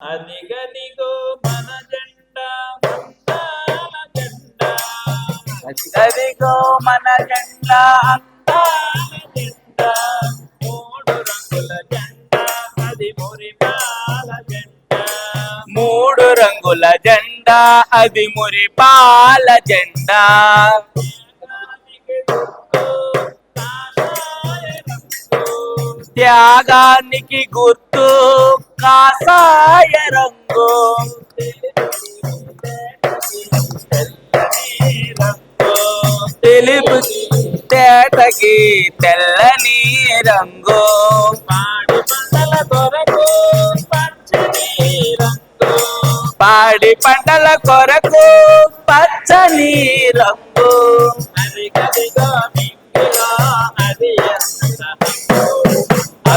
అదిగదిగో మన జెండా అందాల జెండా. అదిగో మన జెండా అందాల జెండా. మూడు రంగుల జెండా అది మురిపాల జెండా. మూడు రంగుల జెండా అది మురిపాల జెండా. త్యాగానికి గుర్తు కాసాయ రంగు. తెలుపు తేటకి తెల్లని రంగు. పాడి పంటల కొరకు పచ్చని రంగు. పాడి పంటల కొరకు పచ్చని రంగు.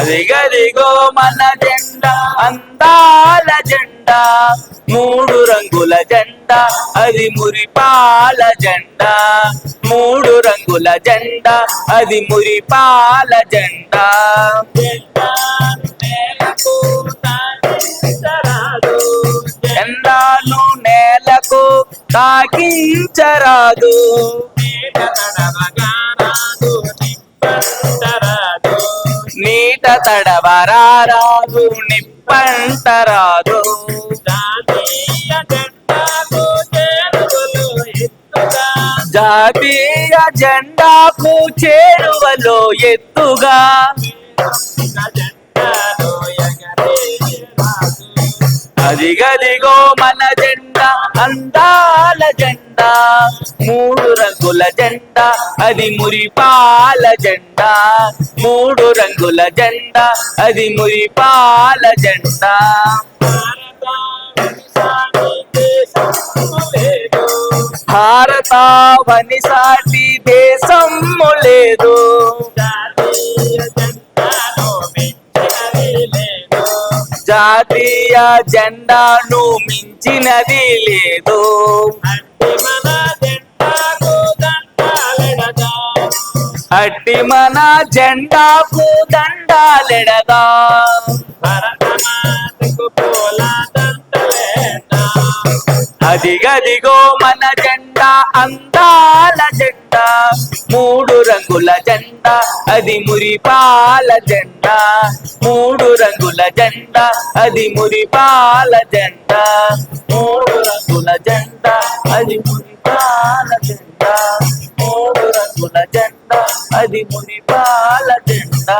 అదిగదిగో మన జెండా అందాల జెండా మూడు రంగుల జెండా అది మురిపాల జెండా మూడు రంగుల జెండా అది మురిపాల జెండా జెండాలు నేలకు తాకించరాదు. నీట తడవరారాదు నిప్పంట రాదు జాతీయ జెండాకు చేరువలో ఎత్తుగా. అదిగదిగో మన జెండా అందాల జెండా. మూడు రంగుల జెండా అది మురిపాల జెండా. మూడు రంగుల జెండా అది మురిపాల జెండా. భారతావని సాటి దేశం జాతీయ జెండాను మించినది లేదు. అట్టి మన జెండాకు దండాలెడగా అదిగదిగో మన జెండా జెండా అందాల జెండా మూడు రంగుల జెండా అది మురిపాల జెండా మూడు రంగుల జెండా అది మురిపాల జెండా మూడు రంగుల జెండా అది మురిపాల జెండా మూడు రంగుల జెండా అది మురిపాల జెండా.